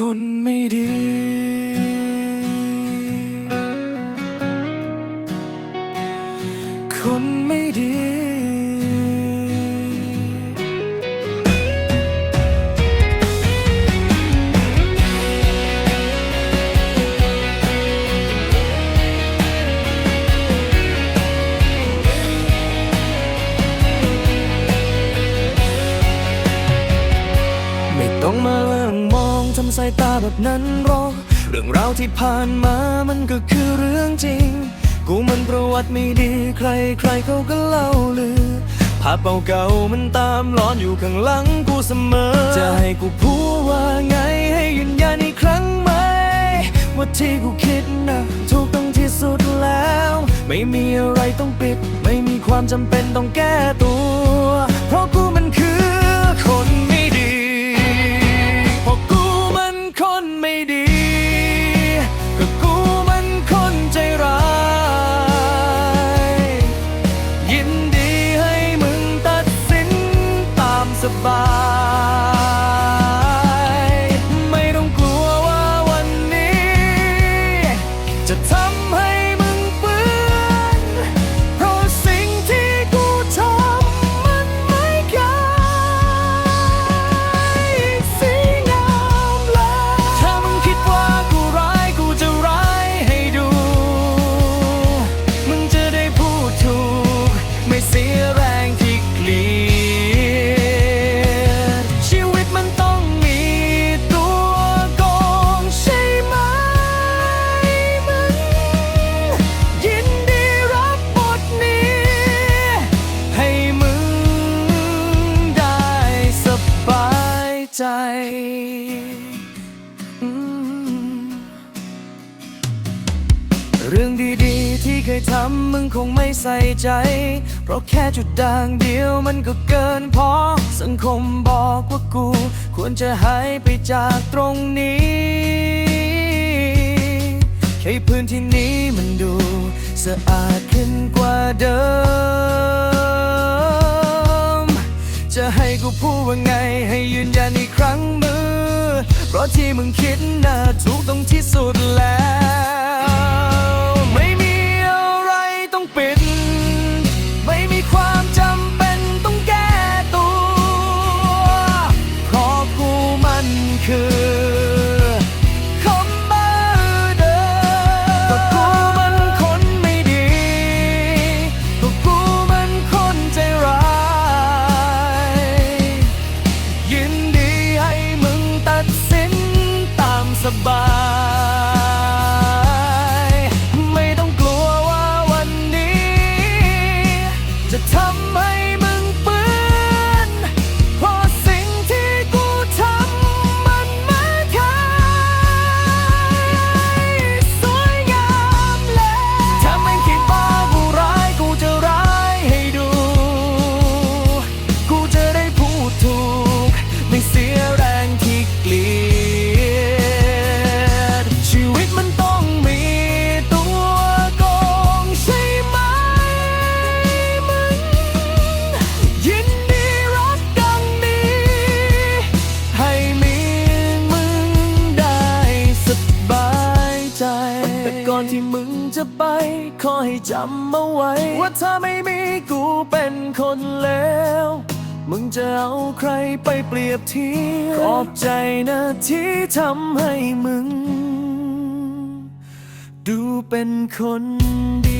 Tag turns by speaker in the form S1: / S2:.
S1: คนไม่ดี สายตาแบบนั้นรอ เรื่องราวที่ผ่านมามันก็คือเรื่องจริง กูมันประวัติไม่ดีใครใครเขาก็เล่าลือ ภาพเก่าๆมันตามหลอนอยู่ข้างหลังกูเสมอ จะให้กูพูดว่าไงให้ยืนยันอีกครั้งไหม ว่าที่กูคิดนะถูกต้องที่สุดแล้ว ไม่มีอะไรต้องปิด ไม่มีความจำเป็นต้องแก้ตัว เพราะกูมันคือคน ต ใจเรื่องดีๆ ที่เคยทำมึงคงไม่ใส่ใจ เพราะแค่จุดด่างเดียวมันก็เกินพอ สังคมบอกว่ากู ควรจะหายไปจากตรงนี้ แค่พื้นที่นี้มันดู สะอาดขึ้นกว่าเดิม จะให้กูพูดว่าไงให้ยืนยัน ราะที่มึงคิดน่าถูกต้องที่ ที่มึงจะไป ขอให้จำเอาไว้ ว่าถ้าไม่มีกูเป็นคนแล้ว มึงจะเอาใครไปเปรียบเทียบขอบใจนะที่ทำให้มึง ดูเป็นคนดี